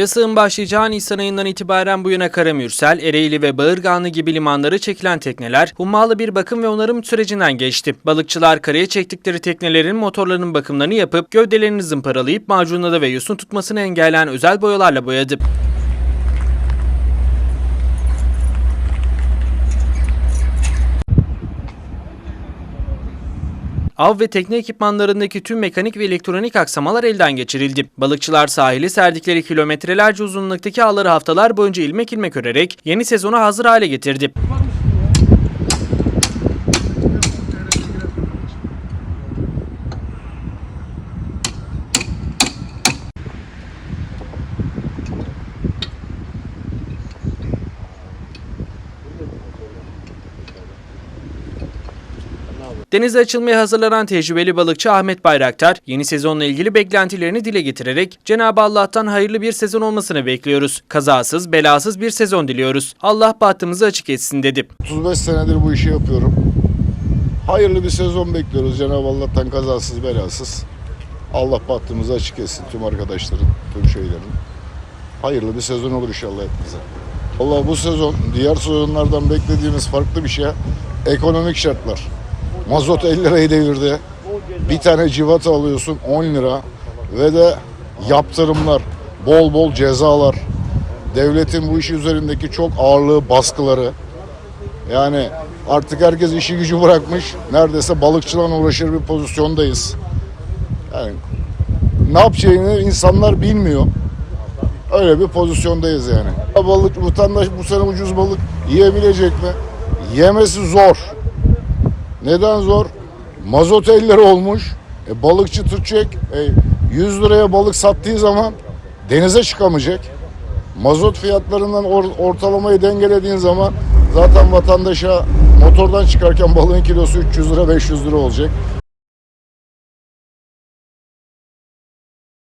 Yasağın başlayacağı Nisan ayından itibaren bu yana Karamürsel, Ereğli ve Bağırganlı gibi limanlara çekilen tekneler hummalı bir bakım ve onarım sürecinden geçti. Balıkçılar karaya çektikleri teknelerin motorlarının bakımlarını yapıp gövdelerini zımparalayıp macunla ve yosun tutmasını engelleyen özel boyalarla boyadı. Av ve tekne ekipmanlarındaki tüm mekanik ve elektronik aksamalar elden geçirildi. Balıkçılar sahili serdikleri kilometrelerce uzunluktaki ağları haftalar boyunca ilmek ilmek örerek yeni sezona hazır hale getirdi. Denize açılmaya hazırlanan tecrübeli balıkçı Ahmet Bayraktar, yeni sezonla ilgili beklentilerini dile getirerek Cenab-ı Allah'tan hayırlı bir sezon olmasını bekliyoruz. Kazasız, belasız bir sezon diliyoruz. Allah bahtımızı açık etsin dedi. 35 senedir bu işi yapıyorum. Hayırlı bir sezon bekliyoruz Cenab-ı Allah'tan kazasız belasız. Allah bahtımızı açık etsin tüm arkadaşların, tüm şeylerin. Hayırlı bir sezon olur inşallah hepimize. Allah bu sezon diğer sezonlardan beklediğimiz farklı bir şey. Ekonomik şartlar. Mazot 50 lirayı devirdi. Bir tane civata alıyorsun 10 lira. Ve de yaptırımlar, bol bol cezalar. Devletin bu işi üzerindeki çok ağırlığı, baskıları. Yani artık herkes işi gücü bırakmış. Neredeyse balıkçılarla uğraşır bir pozisyondayız. Yani ne yapacağını insanlar bilmiyor. Öyle bir pozisyondayız yani. Balık, vatandaş bu sene ucuz balık yiyebilecek mi? Yemesi zor. Neden zor? Mazot 50 lira olmuş. E, balıkçı tutacak. E, 100 liraya balık sattığı zaman denize çıkamayacak. Mazot fiyatlarından or- ortalamayı dengelediğin zaman zaten vatandaşa motordan çıkarken balığın kilosu 300 lira 500 lira olacak.